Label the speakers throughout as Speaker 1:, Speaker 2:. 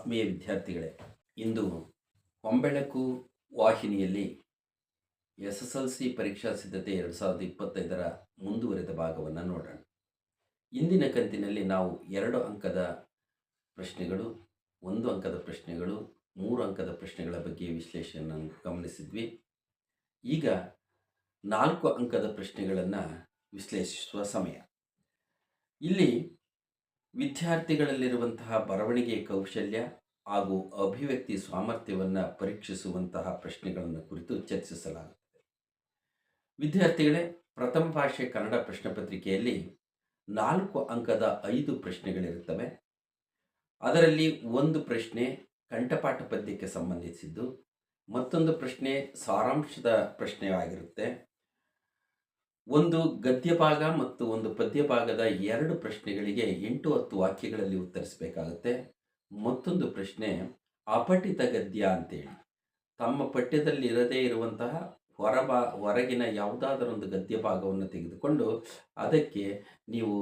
Speaker 1: ಆತ್ಮೀಯ ವಿದ್ಯಾರ್ಥಿಗಳೇ, ಇಂದು ಹೊಂಬೆಳಕು ವಾಹಿನಿಯಲ್ಲಿ ಎಸ್ ಎಸ್ ಎಲ್ ಸಿ ಪರೀಕ್ಷಾ ಸಿದ್ಧತೆ ಎರಡು ಸಾವಿರದ ಇಪ್ಪತ್ತೈದರ ಮುಂದುವರೆದ ಭಾಗವನ್ನು ನೋಡೋಣ. ಇಂದಿನ ಕಂತಿನಲ್ಲಿ ನಾವು ಎರಡು ಅಂಕದ ಪ್ರಶ್ನೆಗಳು, ಒಂದು ಅಂಕದ ಪ್ರಶ್ನೆಗಳು, ಮೂರು ಅಂಕದ ಪ್ರಶ್ನೆಗಳ ಬಗ್ಗೆ ವಿಶ್ಲೇಷಣೆಯನ್ನು ಗಮನಿಸಿದ್ವಿ. ಈಗ ನಾಲ್ಕು ಅಂಕದ ಪ್ರಶ್ನೆಗಳನ್ನು ವಿಶ್ಲೇಷಿಸುವ ಸಮಯ. ಇಲ್ಲಿ ವಿದ್ಯಾರ್ಥಿಗಳಲ್ಲಿರುವಂತಹ ಬರವಣಿಗೆ ಕೌಶಲ್ಯ ಹಾಗೂ ಅಭಿವ್ಯಕ್ತಿ ಸಾಮರ್ಥ್ಯವನ್ನು ಪರೀಕ್ಷಿಸುವಂತಹ ಪ್ರಶ್ನೆಗಳನ್ನು ಕುರಿತು ಚರ್ಚಿಸಲಾಗುತ್ತದೆ. ವಿದ್ಯಾರ್ಥಿಗಳೇ, ಪ್ರಥಮ ಭಾಷೆ ಕನ್ನಡ ಪ್ರಶ್ನೆ ಪತ್ರಿಕೆಯಲ್ಲಿ ನಾಲ್ಕು ಅಂಕದ ಐದು ಪ್ರಶ್ನೆಗಳಿರುತ್ತವೆ. ಅದರಲ್ಲಿ ಒಂದು ಪ್ರಶ್ನೆ ಕಂಠಪಾಠ ಪದ್ಯಕ್ಕೆ ಸಂಬಂಧಿಸಿದ್ದು, ಮತ್ತೊಂದು ಪ್ರಶ್ನೆ ಸಾರಾಂಶದ ಪ್ರಶ್ನೆಯಾಗಿರುತ್ತೆ. ಒಂದು ಗದ್ಯಭಾಗ ಮತ್ತು ಒಂದು ಪದ್ಯಭಾಗದ ಎರಡು ಪ್ರಶ್ನೆಗಳಿಗೆ ಎಂಟು ಹತ್ತು ವಾಕ್ಯಗಳಲ್ಲಿ ಉತ್ತರಿಸಬೇಕಾಗುತ್ತೆ. ಮತ್ತೊಂದು ಪ್ರಶ್ನೆ, ಅಪಠಿತ ಗದ್ಯ ಅಂತೇಳಿ. ತಮ್ಮ ಪಠ್ಯದಲ್ಲಿ ಇರದೇ ಇರುವಂತಹ ಹೊರಬಾ, ಹೊರಗಿನ ಯಾವುದಾದರೊಂದು ಗದ್ಯ ಭಾಗವನ್ನು ತೆಗೆದುಕೊಂಡು ಅದಕ್ಕೆ ನೀವು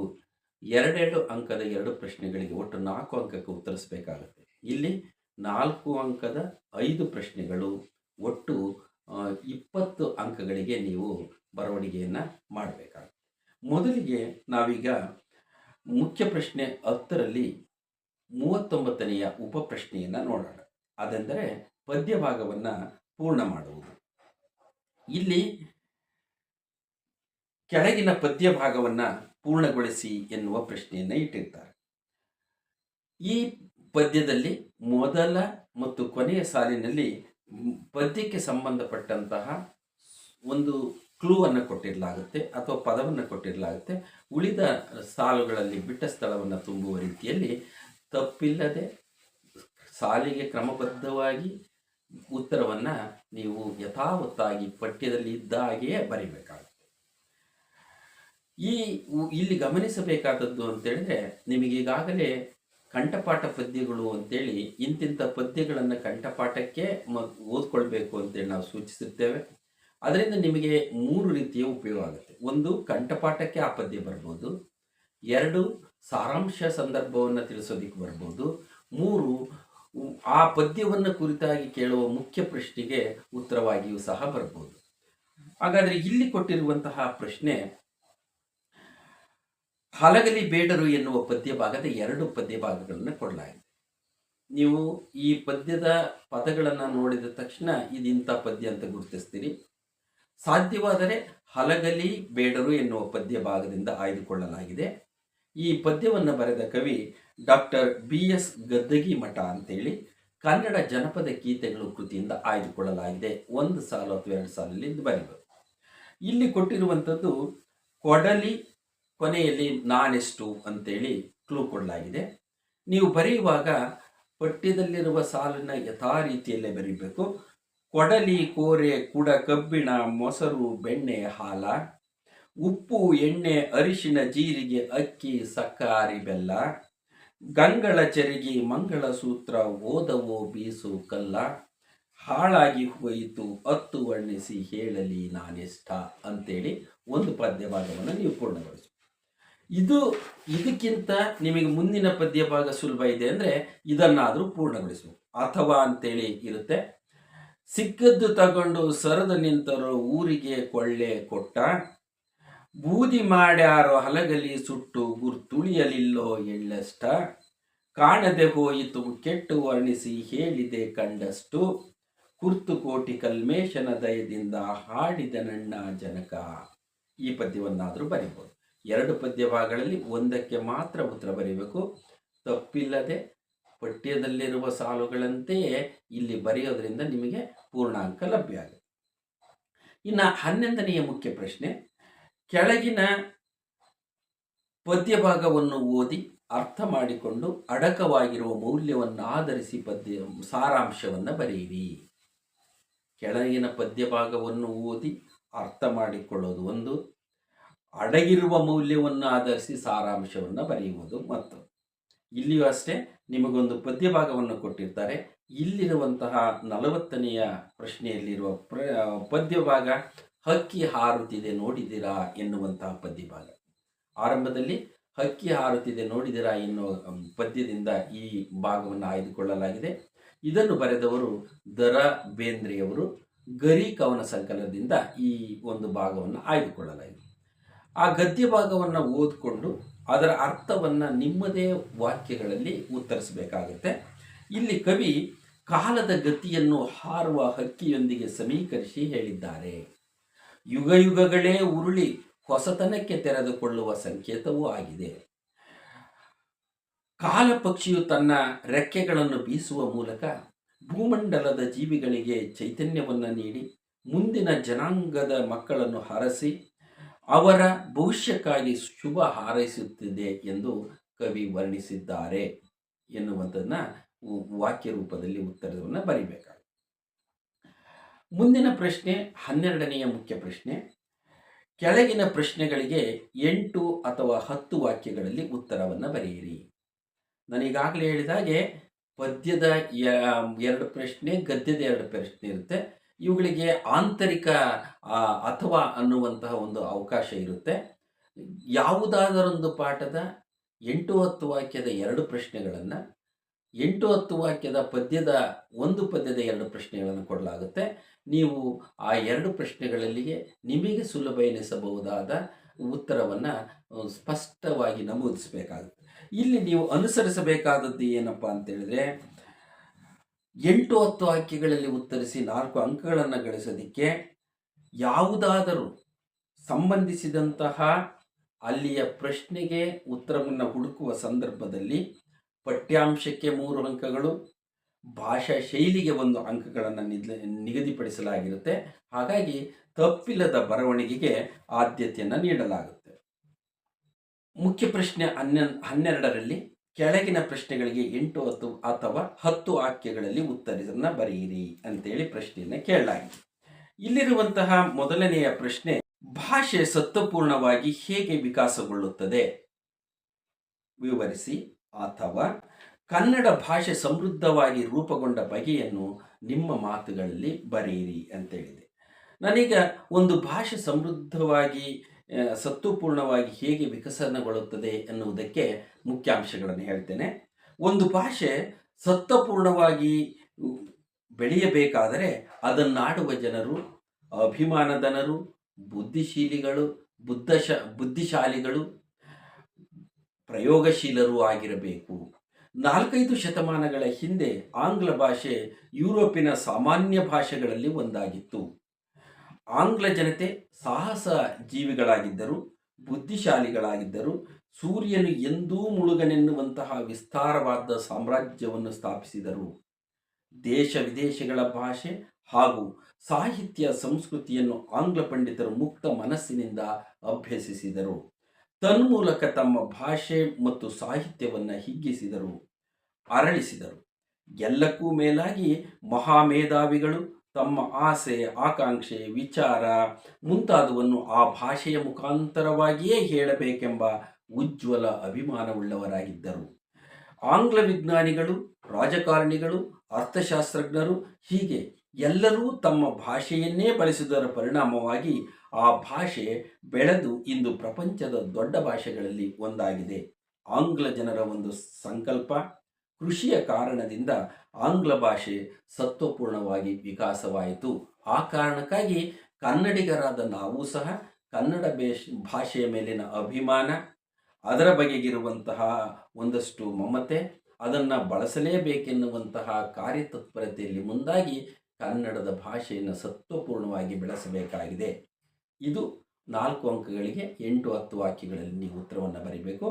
Speaker 1: ಎರಡೆರಡು ಅಂಕದ ಎರಡು ಪ್ರಶ್ನೆಗಳಿಗೆ ಒಟ್ಟು ನಾಲ್ಕು ಅಂಕಕ್ಕೆ ಉತ್ತರಿಸಬೇಕಾಗುತ್ತೆ. ಇಲ್ಲಿ ನಾಲ್ಕು ಅಂಕದ ಐದು ಪ್ರಶ್ನೆಗಳು ಒಟ್ಟು ಇಪ್ಪತ್ತು ಅಂಕಗಳಿಗೆ ನೀವು ಬರವಣಿಗೆಯನ್ನು ಮಾಡಬೇಕಾಗುತ್ತೆ. ಮೊದಲಿಗೆ ನಾವೀಗ ಮುಖ್ಯ ಪ್ರಶ್ನೆ ಹತ್ತರಲ್ಲಿ ಮೂವತ್ತೊಂಬತ್ತನೆಯ ಉಪ ಪ್ರಶ್ನೆಯನ್ನು ನೋಡೋಣ. ಅದೆಂದರೆ ಪದ್ಯ ಭಾಗವನ್ನು ಪೂರ್ಣ ಮಾಡುವುದು. ಇಲ್ಲಿ ಕೆಳಗಿನ ಪದ್ಯ ಭಾಗವನ್ನು ಪೂರ್ಣಗೊಳಿಸಿ ಎನ್ನುವ ಪ್ರಶ್ನೆಯನ್ನು ಇಟ್ಟಿರ್ತಾರೆ. ಈ ಪದ್ಯದಲ್ಲಿ ಮೊದಲ ಮತ್ತು ಕೊನೆಯ ಸಾಲಿನಲ್ಲಿ ಪದ್ಯಕ್ಕೆ ಸಂಬಂಧಪಟ್ಟಂತಹ ಒಂದು ಕ್ಲೂ ಅನ್ನು ಕೊಟ್ಟಿರಲಾಗುತ್ತೆ ಅಥವಾ ಪದವನ್ನು ಕೊಟ್ಟಿರಲಾಗುತ್ತೆ ಉಳಿದ ಸಾಲುಗಳಲ್ಲಿ ಬಿಟ್ಟ ಸ್ಥಳವನ್ನು ತುಂಬುವ ರೀತಿಯಲ್ಲಿ ತಪ್ಪಿಲ್ಲದೆ ಸಾಲಿಗೆ ಕ್ರಮಬದ್ಧವಾಗಿ ಉತ್ತರವನ್ನು ನೀವು ಯಥಾವತ್ತಾಗಿ ಪಠ್ಯದಲ್ಲಿ ಇದ್ದ ಹಾಗೆಯೇ ಬರೀಬೇಕಾಗುತ್ತೆ. ಈ ಇಲ್ಲಿ ಗಮನಿಸಬೇಕಾದದ್ದು ಅಂತೇಳಿದ್ರೆ ನಿಮಗೀಗಾಗಲೇ ಕಂಠಪಾಠ ಪದ್ಯಗಳು ಅಂತೇಳಿ ಇಂತಿಂಥ ಪದ್ಯಗಳನ್ನು ಕಂಠಪಾಠಕ್ಕೆ ಮ, ಓದ್ಕೊಳ್ಬೇಕು ಅಂತೇಳಿ ನಾವು ಸೂಚಿಸುತ್ತೇವೆ. ಅದರಿಂದ ನಿಮಗೆ ಮೂರು ರೀತಿಯ ಉಪಯೋಗ ಆಗುತ್ತೆ. ಒಂದು, ಕಂಠಪಾಠಕ್ಕೆ ಆ ಪದ್ಯ ಬರ್ಬೋದು. ಎರಡು, ಸಾರಾಂಶ ಸಂದರ್ಭವನ್ನು ತಿಳಿಸೋದಿಕ್ಕೆ ಬರ್ಬೋದು. ಮೂರು ಆ ಪದ್ಯವನ್ನು ಕುರಿತಾಗಿ ಕೇಳುವ ಮುಖ್ಯ ಪ್ರಶ್ನೆಗೆ ಉತ್ತರವಾಗಿಯೂ ಸಹ ಬರ್ಬೋದು. ಹಾಗಾದರೆ ಇಲ್ಲಿ ಕೊಟ್ಟಿರುವಂತಹ ಪ್ರಶ್ನೆ, ಹಲಗಲಿ ಬೇಡರು ಎನ್ನುವ ಪದ್ಯ ಭಾಗದ ಎರಡು ಪದ್ಯ ಭಾಗಗಳನ್ನು ಕೊಡಲಾಗಿದೆ. ನೀವು ಈ ಪದ್ಯದ ಪದಗಳನ್ನು ನೋಡಿದ ತಕ್ಷಣ ಇದು ಪದ್ಯ ಅಂತ ಗುರುತಿಸ್ತೀರಿ. ಸಾಧ್ಯವಾದರೆ ಹಲಗಲಿ ಬೇಡರು ಎನ್ನುವ ಪದ್ಯ ಭಾಗದಿಂದ ಆಯ್ದುಕೊಳ್ಳಲಾಗಿದೆ. ಈ ಪದ್ಯವನ್ನು ಬರೆದ ಕವಿ ಡಾಕ್ಟರ್ ಬಿ ಎಸ್ ಗದ್ದಗಿ ಮಠ ಅಂತೇಳಿ ಕನ್ನಡ ಜನಪದ ಗೀತೆಗಳು ಕೃತಿಯಿಂದ ಆಯ್ದುಕೊಳ್ಳಲಾಗಿದೆ. ಒಂದು ಸಾಲು ಅಥವಾ ಎರಡು ಸಾಲಲ್ಲಿ ಬರೀಬೇಕು ಇಲ್ಲಿ ಕೊಟ್ಟಿರುವಂಥದ್ದು, ಕೊಡಲಿ ಕೊನೆಯಲ್ಲಿ ನಾನೆಷ್ಟು ಅಂತೇಳಿ ಕ್ಲೂ ಕೊಡಲಾಗಿದೆ. ನೀವು ಬರೆಯುವಾಗ ಪಠ್ಯದಲ್ಲಿರುವ ಸಾಲನ್ನು ಯಥಾ ರೀತಿಯಲ್ಲೇ ಬರೀಬೇಕು. ಕೊಡಲಿ ಕೋರೆ ಕುಡ ಕಬ್ಬಿಣ, ಮೊಸರು, ಬೆಣ್ಣೆ ಹಾಲ, ಉಪ್ಪು, ಎಣ್ಣೆ, ಅರಿಶಿನ, ಜೀರಿಗೆ, ಅಕ್ಕಿ, ಸಕ್ಕಾರಿ, ಬೆಲ್ಲ, ಗಂಗಳ ಚರಿಗೆ ಮಂಗಳ ಸೂತ್ರ ಓದವೋ, ಬೀಸು, ಕಲ್ಲ, ಹಾಳಾಗಿ ಹೋಯಿತು, ಅತ್ತು ವರ್ಣಿಸಿ ಹೇಳಲಿ ನಾನಿಷ್ಟ ಅಂತೇಳಿ ಒಂದು ಪದ್ಯ ಭಾಗವನ್ನು ನೀವು ಪೂರ್ಣಗೊಳಿಸಿ. ಇದು ಇದಕ್ಕಿಂತ ನಿಮಗೆ ಮುಂದಿನ ಪದ್ಯ ಭಾಗ ಸುಲಭ ಇದೆ ಅಂದರೆ ಇದನ್ನಾದರೂ ಪೂರ್ಣಗೊಳಿಸಬೇಕು ಅಥವಾ ಅಂತೇಳಿ ಇರುತ್ತೆ. ಸಿಕ್ಕದ್ದು ತಗೊಂಡು ಸರದ ನಿಂತರು ಊರಿಗೆ ಕೊಳ್ಳೆ ಕೊಟ್ಟ. ಬೂದಿ ಮಾಡ್ಯಾರೋ ಹಲಗಲಿ ಸುಟ್ಟು ಗುರ್ತುಳಿಯಲಿಲ್ಲೋ ಎಳ್ಳಷ್ಟ ಕಾಣದೆ ಹೋಯಿತು ಕೆಟ್ಟು ವರ್ಣಿಸಿ ಹೇಳಿದೆ ಕಂಡಷ್ಟು. ಕುರ್ತು ಕೋಟಿ ಕಲ್ಮೇಶನ ದಯದಿಂದ ಹಾಡಿದ ನನ್ನ ಜನಕ. ಈ ಪದ್ಯವನ್ನಾದರೂ ಬರೀಬೋದು. ಎರಡು ಪದ್ಯ ಭಾಗಗಳಲ್ಲಿ ಒಂದಕ್ಕೆ ಮಾತ್ರ ಉತ್ತರ ಬರೀಬೇಕು. ತಪ್ಪಿಲ್ಲದೆ ಪಠ್ಯದಲ್ಲಿರುವ ಸಾಲುಗಳಂತೆಯೇ ಇಲ್ಲಿ ಬರೆಯೋದ್ರಿಂದ ನಿಮಗೆ ಪೂರ್ಣಾಂಕ ಲಭ್ಯ ಆಗುತ್ತೆ. ಇನ್ನು ಹನ್ನೊಂದನೆಯ ಮುಖ್ಯ ಪ್ರಶ್ನೆ, ಕೆಳಗಿನ ಪದ್ಯ ಭಾಗವನ್ನು ಓದಿ ಅರ್ಥ ಮಾಡಿಕೊಂಡು ಅಡಕವಾಗಿರುವ ಮೌಲ್ಯವನ್ನು ಆಧರಿಸಿ ಪದ್ಯ, ಸಾರಾಂಶವನ್ನು ಬರೆಯಿರಿ. ಕೆಳಗಿನ ಪದ್ಯ ಭಾಗವನ್ನು ಓದಿ ಅರ್ಥ ಮಾಡಿಕೊಳ್ಳೋದು ಒಂದು. ಅಡಗಿರುವ ಮೌಲ್ಯವನ್ನು ಆಧರಿಸಿ ಸಾರಾಂಶವನ್ನು ಬರೆಯುವುದು ಮತ್ತು ಇಲ್ಲಿಯೂ ಅಷ್ಟೇ, ನಿಮಗೊಂದು ಪದ್ಯ ಭಾಗವನ್ನು ಕೊಟ್ಟಿರ್ತಾರೆ. ಇಲ್ಲಿರುವಂತಹ ನಲವತ್ತನೆಯ ಪ್ರಶ್ನೆಯಲ್ಲಿರುವ ಪ್ರ, ಪದ್ಯಭಾಗ, ಹಕ್ಕಿ ಹಾರುತ್ತಿದೆ ನೋಡಿದಿರಾ ಎನ್ನುವಂತಹ ಪದ್ಯಭಾಗ. ಆರಂಭದಲ್ಲಿ ಹಕ್ಕಿ ಹಾರುತ್ತಿದೆ ನೋಡಿದಿರಾ ಎನ್ನುವ ಪದ್ಯದಿಂದ ಈ ಭಾಗವನ್ನು ಆಯ್ದುಕೊಳ್ಳಲಾಗಿದೆ. ಇದನ್ನು ಬರೆದವರು ದರ ಬೇಂದ್ರೆಯವರು, ಗರಿ ಕವನ ಸಂಕಲನದಿಂದ ಈ ಒಂದು ಭಾಗವನ್ನು ಆಯ್ದುಕೊಳ್ಳಲಾಗಿದೆ. ಆ ಗದ್ಯ ಭಾಗವನ್ನು ಓದಿಕೊಂಡು ಅದರ ಅರ್ಥವನ್ನು ನಿಮ್ಮದೇ ವಾಕ್ಯಗಳಲ್ಲಿ ಉತ್ತರಿಸಬೇಕಾಗುತ್ತೆ. ಇಲ್ಲಿ ಕವಿ ಕಾಲದ ಗತಿಯನ್ನು ಹಾರುವ ಹಕ್ಕಿಯೊಂದಿಗೆ ಸಮೀಕರಿಸಿ ಹೇಳಿದ್ದಾರೆ. ಯುಗ ಯುಗಗಳೇ ಉರುಳಿ ಹೊಸತನಕ್ಕೆ ತೆರೆದುಕೊಳ್ಳುವ ಸಂಕೇತವೂ ಆಗಿದೆ. ಕಾಲ ಪಕ್ಷಿಯು ತನ್ನ ರೆಕ್ಕೆಗಳನ್ನು ಬೀಸುವ ಮೂಲಕ ಭೂಮಂಡಲದ ಜೀವಿಗಳಿಗೆ ಚೈತನ್ಯವನ್ನು ನೀಡಿ, ಮುಂದಿನ ಜನಾಂಗದ ಮಕ್ಕಳನ್ನು ಹರಸಿ, ಅವರ ಭವಿಷ್ಯಕ್ಕಾಗಿ ಶುಭ ಹಾರೈಸುತ್ತಿದೆ ಎಂದು ಕವಿ ವರ್ಣಿಸಿದ್ದಾರೆ ಎನ್ನುವಂಥದ್ದನ್ನ ವಾಕ್ಯ ರೂಪದಲ್ಲಿ ಉತ್ತರವನ್ನು ಬರೀಬೇಕಾಗುತ್ತೆ. ಮುಂದಿನ ಪ್ರಶ್ನೆ, ಹನ್ನೆರಡನೆಯ ಮುಖ್ಯ ಪ್ರಶ್ನೆ. ಕೆಳಗಿನ ಪ್ರಶ್ನೆಗಳಿಗೆ ಎಂಟು ಅಥವಾ ಹತ್ತು ವಾಕ್ಯಗಳಲ್ಲಿ ಉತ್ತರವನ್ನು ಬರೆಯಿರಿ. ನಾನೀಗಾಗಲೇ ಹೇಳಿದ ಹಾಗೆ, ಪದ್ಯದ ಎರಡು ಪ್ರಶ್ನೆ, ಗದ್ಯದ ಎರಡು ಪ್ರಶ್ನೆ ಇರುತ್ತೆ. ಇವುಗಳಿಗೆ ಆಂತರಿಕ ಅಥವಾ ಅನ್ನುವಂತಹ ಒಂದು ಅವಕಾಶ ಇರುತ್ತೆ. ಯಾವುದಾದರೊಂದು ಪಾಠದ ಎಂಟು ಹತ್ತು ವಾಕ್ಯದ ಎರಡು ಪ್ರಶ್ನೆಗಳನ್ನು ಎಂಟು ಹತ್ತು ವಾಕ್ಯದ ಪದ್ಯದ ಒಂದು ಪದ್ಯದ ಎರಡು ಪ್ರಶ್ನೆಗಳನ್ನು ಕೊಡಲಾಗುತ್ತೆ. ನೀವು ಆ ಎರಡು ಪ್ರಶ್ನೆಗಳಲ್ಲಿಗೆ ನಿಮಗೆ ಸುಲಭ ಎನಿಸಬಹುದಾದ ಉತ್ತರವನ್ನು ಸ್ಪಷ್ಟವಾಗಿ ನಮೂದಿಸಬೇಕಾಗುತ್ತೆ. ಇಲ್ಲಿ ನೀವು ಅನುಸರಿಸಬೇಕಾದದ್ದು ಏನಪ್ಪ ಅಂತೇಳಿದ್ರೆ ಎಂಟು ಹತ್ತು ವಾಕ್ಯಗಳಲ್ಲಿ ಉತ್ತರಿಸಿ ನಾಲ್ಕು ಅಂಕಗಳನ್ನು ಗಳಿಸೋದಕ್ಕೆ ಯಾವುದಾದರೂ ಸಂಬಂಧಿಸಿದಂತಹ ಅಲ್ಲಿಯ ಪ್ರಶ್ನೆಗೆ ಉತ್ತರವನ್ನು ಹುಡುಕುವ ಸಂದರ್ಭದಲ್ಲಿ ಪಠ್ಯಾಂಶಕ್ಕೆ ಮೂರು ಅಂಕಗಳು, ಭಾಷಾ ಶೈಲಿಗೆ ಒಂದು ಅಂಕಗಳನ್ನು ನಿಗದಿಪಡಿಸಲಾಗಿರುತ್ತೆ. ಹಾಗಾಗಿ ತಪ್ಪಿಲ್ಲದ ಬರವಣಿಗೆಗೆ ಆದ್ಯತೆಯನ್ನು ನೀಡಲಾಗುತ್ತೆ. ಮುಖ್ಯ ಪ್ರಶ್ನೆ ಹನ್ನೆ, ಹನ್ನೆರಡರಲ್ಲಿ ಕೆಳಗಿನ ಪ್ರಶ್ನೆಗಳಿಗೆ ಎಂಟು ಹತ್ತು ಅಥವಾ ಹತ್ತು ವಾಕ್ಯಗಳಲ್ಲಿ ಉತ್ತರಿಸನ್ನ ಬರೆಯಿರಿ ಅಂತೇಳಿ ಪ್ರಶ್ನೆಯನ್ನು ಕೇಳಲಾಗಿದೆ. ಇಲ್ಲಿರುವಂತಹ ಮೊದಲನೆಯ ಪ್ರಶ್ನೆ, ಭಾಷೆ ಸತ್ವಪೂರ್ಣವಾಗಿ ಹೇಗೆ ವಿಕಾಸಗೊಳ್ಳುತ್ತದೆ? ವಿವರಿಸಿ. ಅಥವಾ ಕನ್ನಡ ಭಾಷೆ ಸಮೃದ್ಧವಾಗಿ ರೂಪುಗೊಂಡ ಬಗೆಯನ್ನು ನಿಮ್ಮ ಮಾತುಗಳಲ್ಲಿ ಬರೆಯಿರಿ ಅಂತೇಳಿದೆ. ನನೀಗ ಒಂದು ಭಾಷೆ ಸಮೃದ್ಧವಾಗಿ ಸತ್ವಪೂರ್ಣವಾಗಿ ಹೇಗೆ ವಿಕಸನಗೊಳ್ಳುತ್ತದೆ ಎನ್ನುವುದಕ್ಕೆ ಮುಖ್ಯಾಂಶಗಳನ್ನು ಹೇಳ್ತೇನೆ. ಒಂದು ಭಾಷೆ ಸತ್ವಪೂರ್ಣವಾಗಿ ಬೆಳೆಯಬೇಕಾದರೆ ಅದನ್ನಾಡುವ ಜನರು ಅಭಿಮಾನದನರು ಬುದ್ಧಿಶೀಲಿಗಳು, ಬುದ್ಧಶ, ಬುದ್ಧಿಶಾಲಿಗಳು ಪ್ರಯೋಗಶೀಲರೂ ಆಗಿರಬೇಕು. ನಾಲ್ಕೈದು ಶತಮಾನಗಳ ಹಿಂದೆ ಆಂಗ್ಲ ಭಾಷೆ ಯುರೋಪಿನ ಸಾಮಾನ್ಯ ಭಾಷೆಗಳಲ್ಲಿ ಒಂದಾಗಿತ್ತು. ಆಂಗ್ಲ ಜನತೆ ಸಾಹಸ ಜೀವಿಗಳಾಗಿದ್ದರು, ಬುದ್ಧಿಶಾಲಿಗಳಾಗಿದ್ದರು, ಸೂರ್ಯನು ಎಂದೂ ಮುಳುಗನೆನ್ನುವಂತಹ ವಿಸ್ತಾರವಾದ ಸಾಮ್ರಾಜ್ಯವನ್ನು ಸ್ಥಾಪಿಸಿದರು. ದೇಶ ವಿದೇಶಗಳ ಭಾಷೆ ಹಾಗೂ ಸಾಹಿತ್ಯ ಸಂಸ್ಕೃತಿಯನ್ನು ಆಂಗ್ಲ ಪಂಡಿತರು ಮುಕ್ತ ಮನಸ್ಸಿನಿಂದ ಅಭ್ಯಸಿಸಿದರು. ತನ್ಮೂಲಕ ತಮ್ಮ ಭಾಷೆ ಮತ್ತು ಸಾಹಿತ್ಯವನ್ನು ಹಿಗ್ಗಿಸಿದರು, ಅರಳಿಸಿದರು. ಎಲ್ಲಕ್ಕೂ ಮೇಲಾಗಿ ಮಹಾಮೇಧಾವಿಗಳು ತಮ್ಮ ಆಸೆ, ಆಕಾಂಕ್ಷೆ, ವಿಚಾರ ಮುಂತಾದವನ್ನು ಆ ಭಾಷೆಯ ಮುಖಾಂತರವಾಗಿಯೇ ಹೇಳಬೇಕೆಂಬ ಉಜ್ವಲ ಅಭಿಮಾನವುಳ್ಳವರಾಗಿದ್ದರು. ಆಂಗ್ಲ ವಿಜ್ಞಾನಿಗಳು, ರಾಜಕಾರಣಿಗಳು, ಅರ್ಥಶಾಸ್ತ್ರಜ್ಞರು ಹೀಗೆ ಎಲ್ಲರೂ ತಮ್ಮ ಭಾಷೆಯನ್ನೇ ಬಳಸಿದರ ಪರಿಣಾಮವಾಗಿ ಆ ಭಾಷೆ ಬೆಳೆದು ಇಂದು ಪ್ರಪಂಚದ ದೊಡ್ಡ ಭಾಷೆಗಳಲ್ಲಿ ಒಂದಾಗಿದೆ. ಆಂಗ್ಲ ಜನರ ಒಂದು ಸಂಕಲ್ಪ, ಕೃಷಿಯ ಕಾರಣದಿಂದ ಆಂಗ್ಲ ಭಾಷೆ ಸತ್ವಪೂರ್ಣವಾಗಿ ವಿಕಾಸವಾಯಿತು. ಆ ಕಾರಣಕ್ಕಾಗಿ ಕನ್ನಡಿಗರಾದ ನಾವು ಸಹ ಕನ್ನಡ ಬೇಷ್, ಭಾಷೆಯ ಮೇಲಿನ ಅಭಿಮಾನ, ಅದರ ಬಗೆಗಿರುವಂತಹ ಒಂದಷ್ಟು ಮಮತೆ, ಅದನ್ನು ಬಳಸಲೇಬೇಕೆನ್ನುವಂತಹ ಕಾರ್ಯತತ್ಪರತೆಯಲ್ಲಿ ಮುಂದಾಗಿ ಕನ್ನಡದ ಭಾಷೆಯನ್ನು ಸತ್ವಪೂರ್ಣವಾಗಿ ಬೆಳೆಸಬೇಕಾಗಿದೆ. ಇದು ನಾಲ್ಕು ಅಂಕಗಳಿಗೆ ಎಂಟು ಹತ್ತು ವಾಕ್ಯಗಳಲ್ಲಿ ನೀವು ಉತ್ತರವನ್ನು ಬರೀಬೇಕು.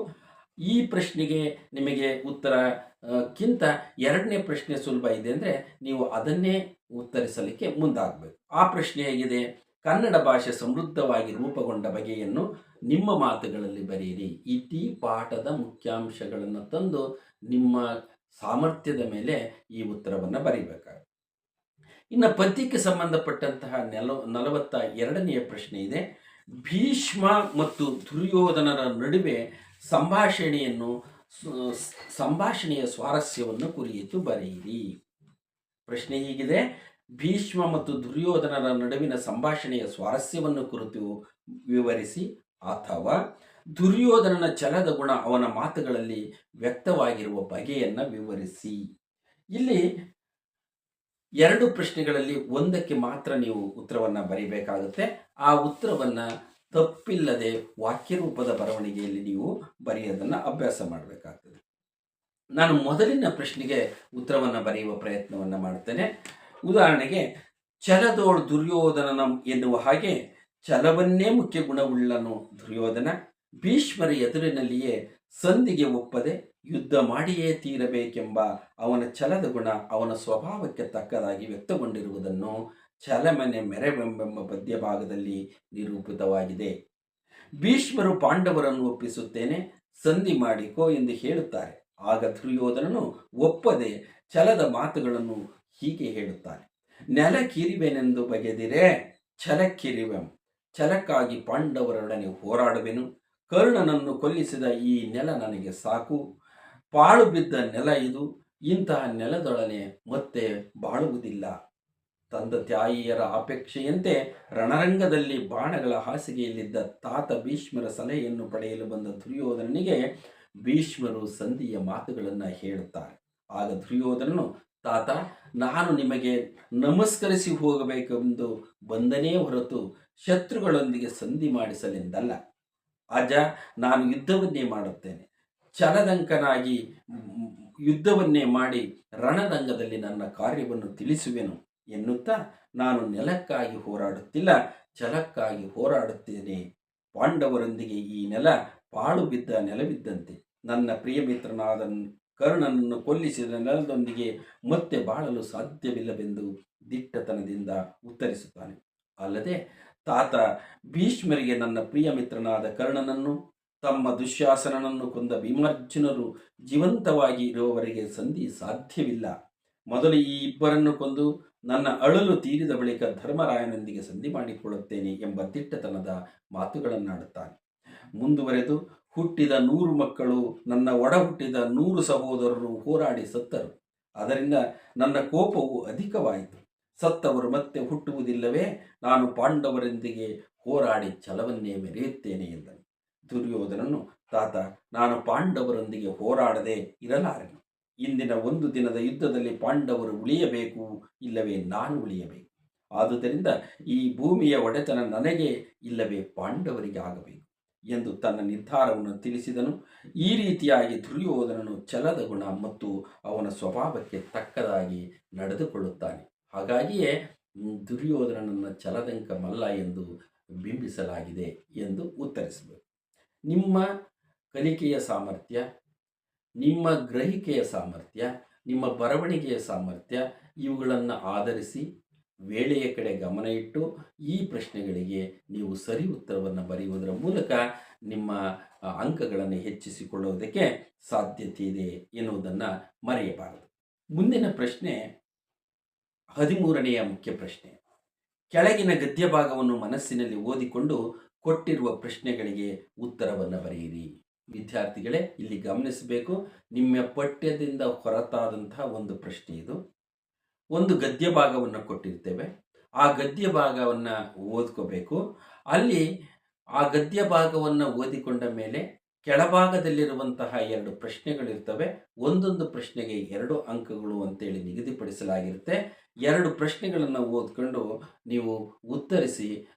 Speaker 1: ಈ ಪ್ರಶ್ನೆಗೆ ನಿಮಗೆ ಉತ್ತರಕ್ಕಿಂತ ಎರಡನೇ ಪ್ರಶ್ನೆ ಸುಲಭ ಇದೆ ಅಂದರೆ ನೀವು ಅದನ್ನೇ ಉತ್ತರಿಸಲಿಕ್ಕೆ ಮುಂದಾಗಬೇಕು. ಆ ಪ್ರಶ್ನೆ ಹೇಗಿದೆ, ಕನ್ನಡ ಭಾಷೆ ಸಮೃದ್ಧವಾಗಿ ರೂಪುಗೊಂಡ ಬಗೆಯನ್ನು ನಿಮ್ಮ ಮಾತುಗಳಲ್ಲಿ ಬರೆಯಿರಿ. ಇತಿ ಪಾಠದ ಮುಖ್ಯಾಂಶಗಳನ್ನು ತಂದು ನಿಮ್ಮ ಸಾಮರ್ಥ್ಯದ ಮೇಲೆ ಈ ಉತ್ತರವನ್ನು ಬರೀಬೇಕಾಗುತ್ತೆ. ಇನ್ನು ಪದ್ಯಕ್ಕೆ ಸಂಬಂಧಪಟ್ಟಂತಹ ನೆಲ, ನಲವತ್ತ ಎರಡನೆಯ ಪ್ರಶ್ನೆ ಇದೆ. ಭೀಷ್ಮ ಮತ್ತು ದುರ್ಯೋಧನರ ನಡುವೆ ಸಂಭಾಷಣೆಯನ್ನು ಸಂಭಾಷಣೆಯ ಸ್ವಾರಸ್ಯವನ್ನು ಕುರಿತು ಬರೆಯಿರಿ. ಪ್ರಶ್ನೆ ಹೀಗಿದೆ. ಭೀಷ್ಮ ಮತ್ತು ದುರ್ಯೋಧನರ ನಡುವಿನ ಸಂಭಾಷಣೆಯ ಸ್ವಾರಸ್ಯವನ್ನು ಕುರಿತು ವಿವರಿಸಿ ಅಥವಾ ದುರ್ಯೋಧನನ ಛಲದ ಗುಣ ಅವನ ಮಾತುಗಳಲ್ಲಿ ವ್ಯಕ್ತವಾಗಿರುವ ಬಗೆಯನ್ನು ವಿವರಿಸಿ. ಇಲ್ಲಿ ಎರಡು ಪ್ರಶ್ನೆಗಳಲ್ಲಿ ಒಂದಕ್ಕೆ ಮಾತ್ರ ನೀವು ಉತ್ತರವನ್ನು ಬರೀಬೇಕಾಗುತ್ತೆ. ಆ ಉತ್ತರವನ್ನು ತಪ್ಪಿಲ್ಲದೆ ವಾಕ್ಯರೂಪದ ಬರವಣಿಗೆಯಲ್ಲಿ ನೀವು ಬರೆಯೋದನ್ನು ಅಭ್ಯಾಸ ಮಾಡಬೇಕಾಗ್ತದೆ. ನಾನು ಮೊದಲಿನ ಪ್ರಶ್ನೆಗೆ ಉತ್ತರವನ್ನು ಬರೆಯುವ ಪ್ರಯತ್ನವನ್ನು ಮಾಡ್ತೇನೆ. ಉದಾಹರಣೆಗೆ ಛಲದೋಳು ದುರ್ಯೋಧನನ ಎನ್ನುವ ಹಾಗೆ ಛಲವನ್ನೇ ಮುಖ್ಯ ಗುಣವುಳ್ಳನು ದುರ್ಯೋಧನ. ಭೀಷ್ಮರ ಎದುರಿನಲ್ಲಿಯೇ ಸಂಧಿಗೆ ಒಪ್ಪದೆ ಯುದ್ಧ ಮಾಡಿಯೇ ತೀರಬೇಕೆಂಬ ಅವನ ಛಲದ ಗುಣ ಅವನ ಸ್ವಭಾವಕ್ಕೆ ತಕ್ಕದಾಗಿ ವ್ಯಕ್ತಗೊಂಡಿರುವುದನ್ನು ಛಲಮನೆ ಮೆರವೆಂಬೆಂಬ ಪದ್ಯ ಭಾಗದಲ್ಲಿ ನಿರೂಪಿತವಾಗಿದೆ. ಭೀಷ್ಮರು ಪಾಂಡವರನ್ನು ಒಪ್ಪಿಸುತ್ತೇನೆ, ಸಂಧಿ ಮಾಡಿಕೋ ಎಂದು ಹೇಳುತ್ತಾರೆ. ಆಗ ದುರ್ಯೋಧನನು ಒಪ್ಪದೆ ಛಲದ ಮಾತುಗಳನ್ನು ಹೀಗೆ ಹೇಳುತ್ತಾನೆ. ನೆಲ ಕಿರಿವೆನೆಂದು ಬಗೆದಿರೆ, ಛಲಕ್ಕಿರಿವೆಂ, ಛಲಕ್ಕಾಗಿ ಪಾಂಡವರೊಡನೆ ಹೋರಾಡುವೆನು. ಕರ್ಣನನ್ನು ಕೊಲ್ಲಿಸಿದ ಈ ನೆಲ ನನಗೆ ಸಾಕು. ಪಾಳು ಬಿದ್ದ ನೆಲ ಇದು. ಇಂತಹ ನೆಲದೊಡನೆ ಮತ್ತೆ ಬಾಳುವುದಿಲ್ಲ. ತಂದ ತಾಯಿಯರ ಅಪೇಕ್ಷೆಯಂತೆ ರಣರಂಗದಲ್ಲಿ ಬಾಣಗಳ ಹಾಸಿಗೆಯಲ್ಲಿದ್ದ ತಾತ ಭೀಷ್ಮರ ಸಲಹೆಯನ್ನು ಪಡೆಯಲು ಬಂದ ದುರ್ಯೋಧನನಿಗೆ ಭೀಷ್ಮರು ಸಂಧಿಯ ಮಾತುಗಳನ್ನು ಹೇಳುತ್ತಾರೆ. ಆಗ ದುರ್ಯೋಧನನು, ತಾತ, ನಾನು ನಿಮಗೆ ನಮಸ್ಕರಿಸಿ ಹೋಗಬೇಕೆಂದು ಬಂದನೇ ಹೊರತು ಶತ್ರುಗಳೊಂದಿಗೆ ಸಂಧಿ ಮಾಡಿಸಲೆಂದಲ್ಲ. ಅಜ, ನಾನು ಯುದ್ಧವನ್ನೇ ಮಾಡುತ್ತೇನೆ. ಚಲದಂಕನಾಗಿ ಯುದ್ಧವನ್ನೇ ಮಾಡಿ ರಣದಂಗದಲ್ಲಿ ನನ್ನ ಕಾರ್ಯವನ್ನು ತಿಳಿಸುವೆನು ಎನ್ನುತ್ತಾ ನಾನು ನೆಲಕ್ಕಾಗಿ ಹೋರಾಡುತ್ತಿಲ್ಲ, ಛಲಕ್ಕಾಗಿ ಹೋರಾಡುತ್ತೇನೆ. ಪಾಂಡವರೊಂದಿಗೆ ಈ ನೆಲ ಪಾಳು ಬಿದ್ದ ನೆಲವಿದ್ದಂತೆ. ನನ್ನ ಪ್ರಿಯ ಮಿತ್ರನಾದ ಕರ್ಣನನ್ನು ಕೊಲ್ಲಿಸಿದ ನೆಲದೊಂದಿಗೆ ಮತ್ತೆ ಬಾಳಲು ಸಾಧ್ಯವಿಲ್ಲವೆಂದು ದಿಟ್ಟತನದಿಂದ ಉತ್ತರಿಸುತ್ತಾನೆ. ಅಲ್ಲದೆ ತಾತ ಭೀಷ್ಮರಿಗೆ ನನ್ನ ಪ್ರಿಯ ಮಿತ್ರನಾದ ಕರ್ಣನನ್ನು, ತಮ್ಮ ದುಶ್ಯಾಸನನನ್ನು ಕೊಂದ ಭೀಮಾರ್ಜುನರು ಜೀವಂತವಾಗಿ ಇರುವವರೆಗೆ ಸಂಧಿ ಸಾಧ್ಯವಿಲ್ಲ. ಮೊದಲು ಈ ಇಬ್ಬರನ್ನು ಕೊಂದು ನನ್ನ ಅಳಲು ತೀರಿದ ಬಳಿಕ ಧರ್ಮರಾಯನೊಂದಿಗೆ ಸಂಧಿ ಮಾಡಿಕೊಳ್ಳುತ್ತೇನೆ ಎಂಬ ತಿಟ್ಟತನದ ಮಾತುಗಳನ್ನಾಡುತ್ತಾನೆ. ಮುಂದುವರೆದು ಹುಟ್ಟಿದ ನೂರು ಮಕ್ಕಳು, ನನ್ನ ಒಡ ಹುಟ್ಟಿದ ನೂರು ಸಹೋದರರು ಹೋರಾಡಿ ಸತ್ತರು. ಅದರಿಂದ ನನ್ನ ಕೋಪವು ಅಧಿಕವಾಯಿತು. ಸತ್ತವರು ಮತ್ತೆ ಹುಟ್ಟುವುದಿಲ್ಲವೇ? ನಾನು ಪಾಂಡವರೊಂದಿಗೆ ಹೋರಾಡಿ ಛಲವನ್ನೇ ಮೆರೆಯುತ್ತೇನೆ ಎಂದನು. ದುರ್ಯೋಧನನು, ತಾತ, ನಾನು ಪಾಂಡವರೊಂದಿಗೆ ಹೋರಾಡದೆ ಇರಲಾರೆನು. ಇಂದಿನ ಒಂದು ದಿನದ ಯುದ್ಧದಲ್ಲಿ ಪಾಂಡವರು ಉಳಿಯಬೇಕು, ಇಲ್ಲವೇ ನಾನು ಉಳಿಯಬೇಕು. ಆದುದರಿಂದ ಈ ಭೂಮಿಯ ಒಡೆತನ ನನಗೆ ಇಲ್ಲವೇ ಪಾಂಡವರಿಗೆ ಆಗಬೇಕು ಎಂದು ತನ್ನ ನಿರ್ಧಾರವನ್ನು ತಿಳಿಸಿದನು. ಈ ರೀತಿಯಾಗಿ ದುರ್ಯೋಧನನು ಛಲದ ಗುಣ ಮತ್ತು ಅವನ ಸ್ವಭಾವಕ್ಕೆ ತಕ್ಕದಾಗಿ ನಡೆದುಕೊಳ್ಳುತ್ತಾನೆ. ಹಾಗಾಗಿಯೇ ದುರ್ಯೋಧನನನ್ನು ಛಲದಂಕ ಮಲ್ಲ ಎಂದು ಬಿಂಬಿಸಲಾಗಿದೆ ಎಂದು ಉತ್ತರಿಸಬೇಕು. ನಿಮ್ಮ ಕಲಿಕೆಯ ಸಾಮರ್ಥ್ಯ, ನಿಮ್ಮ ಗ್ರಹಿಕೆಯ ಸಾಮರ್ಥ್ಯ, ನಿಮ್ಮ ಬರವಣಿಗೆಯ ಸಾಮರ್ಥ್ಯ ಇವುಗಳನ್ನು ಆಧರಿಸಿ ವೇಳೆಯ ಕಡೆ ಗಮನ ಇಟ್ಟು ಈ ಪ್ರಶ್ನೆಗಳಿಗೆ ನೀವು ಸರಿ ಉತ್ತರವನ್ನು ಬರೆಯುವುದರ ಮೂಲಕ ನಿಮ್ಮ ಅಂಕಗಳನ್ನು ಹೆಚ್ಚಿಸಿಕೊಳ್ಳುವುದಕ್ಕೆ ಸಾಧ್ಯತೆ ಇದೆ ಎನ್ನುವುದನ್ನು ಮರೆಯಬಾರದು. ಮುಂದಿನ ಪ್ರಶ್ನೆ ಹದಿಮೂರನೆಯ ಮುಖ್ಯ ಪ್ರಶ್ನೆ. ಕೆಳಗಿನ ಗದ್ಯ ಭಾಗವನ್ನು ಮನಸ್ಸಿನಲ್ಲಿ ಓದಿಕೊಂಡು ಕೊಟ್ಟಿರುವ ಪ್ರಶ್ನೆಗಳಿಗೆ ಉತ್ತರವನ್ನು ಬರೆಯಿರಿ. ವಿದ್ಯಾರ್ಥಿಗಳೇ, ಇಲ್ಲಿ ಗಮನಿಸಬೇಕು, ನಿಮ್ಮ ಪಠ್ಯದಿಂದ ಹೊರತಾದಂತಹ ಒಂದು ಪ್ರಶ್ನೆ ಇದು. ಒಂದು ಗದ್ಯ ಭಾಗವನ್ನು ಕೊಟ್ಟಿರ್ತೇವೆ. ಆ ಗದ್ಯ ಭಾಗವನ್ನು ಓದ್ಕೋಬೇಕು. ಅಲ್ಲಿ ಆ ಗದ್ಯ ಭಾಗವನ್ನು ಓದಿಕೊಂಡ ಮೇಲೆ ಕೆಳಭಾಗದಲ್ಲಿರುವಂತಹ ಎರಡು ಪ್ರಶ್ನೆಗಳಿರ್ತವೆ. ಒಂದೊಂದು ಪ್ರಶ್ನೆಗೆ ಎರಡು ಅಂಕಗಳು ಅಂತೇಳಿ ನಿಗದಿಪಡಿಸಲಾಗಿರುತ್ತೆ. ಎರಡು ಪ್ರಶ್ನೆಗಳನ್ನು ಓದ್ಕೊಂಡು ನೀವು ಉತ್ತರಿಸಿ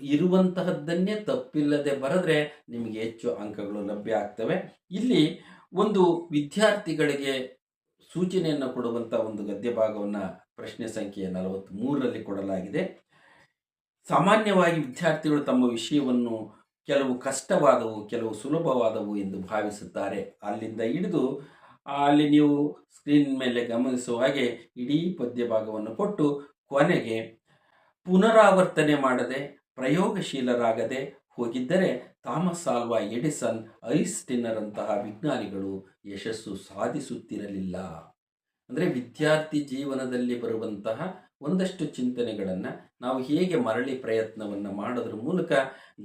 Speaker 1: ಇರುವಂತಹದ್ದನ್ನೇ ತಪ್ಪಿಲ್ಲದೆ ಬರೆದ್ರೆ ನಿಮಗೆ ಹೆಚ್ಚು ಅಂಕಗಳು ಲಭ್ಯ ಆಗ್ತವೆ. ಇಲ್ಲಿ ಒಂದು ವಿದ್ಯಾರ್ಥಿಗಳಿಗೆ ಸೂಚನೆಯನ್ನು ಕೊಡುವಂಥ ಒಂದು ಗದ್ಯ ಭಾಗವನ್ನು ಪ್ರಶ್ನೆ ಸಂಖ್ಯೆ ನಲವತ್ತ್ಮೂರರಲ್ಲಿ ಕೊಡಲಾಗಿದೆ. ಸಾಮಾನ್ಯವಾಗಿ ವಿದ್ಯಾರ್ಥಿಗಳು ತಮ್ಮ ವಿಷಯವನ್ನು ಕೆಲವು ಕಷ್ಟವಾದವು, ಕೆಲವು ಸುಲಭವಾದವು ಎಂದು ಭಾವಿಸುತ್ತಾರೆ. ಅಲ್ಲಿಂದ ಹಿಡಿದು, ಅಲ್ಲಿ ನೀವು ಸ್ಕ್ರೀನ್ ಮೇಲೆ ಗಮನಿಸುವ ಹಾಗೆ ಇಡೀ ಪದ್ಯ ಭಾಗವನ್ನು ಕೊಟ್ಟು ಕೊನೆಗೆ ಪುನರಾವರ್ತನೆ ಮಾಡದೆ, ಪ್ರಯೋಗಶೀಲರಾಗದೆ ಹೋಗಿದ್ದರೆ ಥಾಮಸ್ ಆಲ್ವಾ ಎಡಿಸನ್ ಐಸ್ಟಿನ್ನರಂತಹ ವಿಜ್ಞಾನಿಗಳು ಯಶಸ್ಸು ಸಾಧಿಸುತ್ತಿರಲಿಲ್ಲ. ಅಂದರೆ ವಿದ್ಯಾರ್ಥಿ ಜೀವನದಲ್ಲಿ ಬರುವಂತಹ ಒಂದಷ್ಟು ಚಿಂತನೆಗಳನ್ನು ನಾವು ಹೇಗೆ ಮರಳಿ ಪ್ರಯತ್ನವನ್ನು ಮಾಡೋದ್ರ ಮೂಲಕ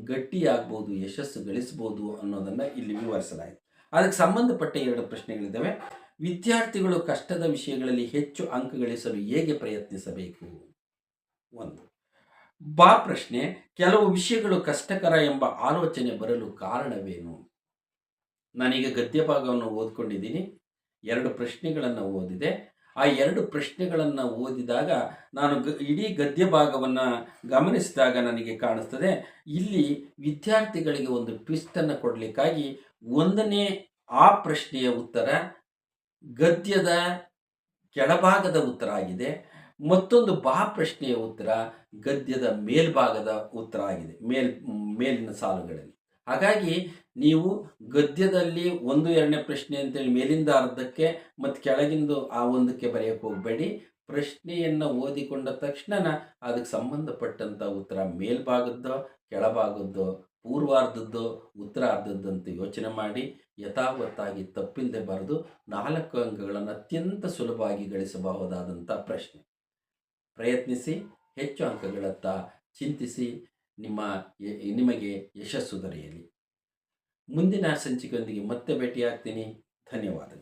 Speaker 1: ಗಟ್ಟಿಯಾಗ್ಬೋದು, ಯಶಸ್ಸು ಗಳಿಸ್ಬೋದು ಅನ್ನೋದನ್ನು ಇಲ್ಲಿ ವಿವರಿಸಲಾಯಿತು. ಅದಕ್ಕೆ ಸಂಬಂಧಪಟ್ಟ ಎರಡು ಪ್ರಶ್ನೆಗಳಿದ್ದಾವೆ. ವಿದ್ಯಾರ್ಥಿಗಳು ಕಷ್ಟದ ವಿಷಯಗಳಲ್ಲಿ ಹೆಚ್ಚು ಅಂಕ ಗಳಿಸಲು ಹೇಗೆ ಪ್ರಯತ್ನಿಸಬೇಕು? ಒಂದು. ಬಾ ಪ್ರಶ್ನೆ, ಕೆಲವು ವಿಷಯಗಳು ಕಷ್ಟಕರ ಎಂಬ ಆಲೋಚನೆ ಬರಲು ಕಾರಣವೇನು? ನಾನೀಗ ಗದ್ಯ ಭಾಗವನ್ನು ಓದ್ಕೊಂಡಿದ್ದೀನಿ. ಎರಡು ಪ್ರಶ್ನೆಗಳನ್ನು ಓದಿದೆ. ಆ ಎರಡು ಪ್ರಶ್ನೆಗಳನ್ನು ಓದಿದಾಗ ನಾನು ಗ, ಇಡೀ ಗದ್ಯ ಭಾಗವನ್ನು ಗಮನಿಸಿದಾಗ ನನಗೆ ಕಾಣಿಸ್ತದೆ. ಇಲ್ಲಿ ವಿದ್ಯಾರ್ಥಿಗಳಿಗೆ ಒಂದು ಟ್ವಿಸ್ಟನ್ನು ಕೊಡಲಿಕ್ಕಾಗಿ ಒಂದನೇ ಆ ಪ್ರಶ್ನೆಯ ಉತ್ತರ ಗದ್ಯದ ಕೆಳಭಾಗದ ಉತ್ತರ ಆಗಿದೆ. ಮತ್ತೊಂದು ಬಾ ಪ್ರಶ್ನೆಯ ಉತ್ತರ ಗದ್ಯದ ಮೇಲ್ಭಾಗದ ಉತ್ತರ ಆಗಿದೆ. ಮೇಲ್, ಮೇಲಿನ ಸಾಲುಗಳಲ್ಲಿ. ಹಾಗಾಗಿ ನೀವು ಗದ್ಯದಲ್ಲಿ ಒಂದು, ಎರಡನೇ ಪ್ರಶ್ನೆ ಅಂತೇಳಿ ಮೇಲಿಂದ ಅರ್ಧಕ್ಕೆ ಮತ್ತು ಕೆಳಗಿಂದು ಆ ಒಂದಕ್ಕೆ ಬರೆಯೋಕ್ಕೆ ಹೋಗಬೇಡಿ. ಪ್ರಶ್ನೆಯನ್ನು ಓದಿಕೊಂಡ ತಕ್ಷಣ ಅದಕ್ಕೆ ಸಂಬಂಧಪಟ್ಟಂಥ ಉತ್ತರ ಮೇಲ್ಭಾಗದ್ದೋ, ಕೆಳಭಾಗದ್ದೋ, ಪೂರ್ವಾರ್ಧದ್ದೋ ಉತ್ತರ ಅಂತ ಯೋಚನೆ ಮಾಡಿ. ಯಥಾವತ್ತಾಗಿ ತಪ್ಪಿಲ್ಲದೆ ಬರೆದು ನಾಲ್ಕು ಅಂಕಗಳನ್ನು ಅತ್ಯಂತ ಸುಲಭವಾಗಿ ಗಳಿಸಬಹುದಾದಂಥ ಪ್ರಶ್ನೆ. ಪ್ರಯತ್ನಿಸಿ, ಹೆಚ್ಚು ಅಂಕಗಳತ್ತ ಚಿಂತಿಸಿ ನಿಮ್ಮ ನಿಮಗೆ ಯಶಸ್ಸು ದೊರೆಯಲಿ. ಮುಂದಿನ ಸಂಚಿಕೆಯೊಂದಿಗೆ ಮತ್ತೆ ಭೇಟಿಯಾಗ್ತೀನಿ. ಧನ್ಯವಾದಗಳು.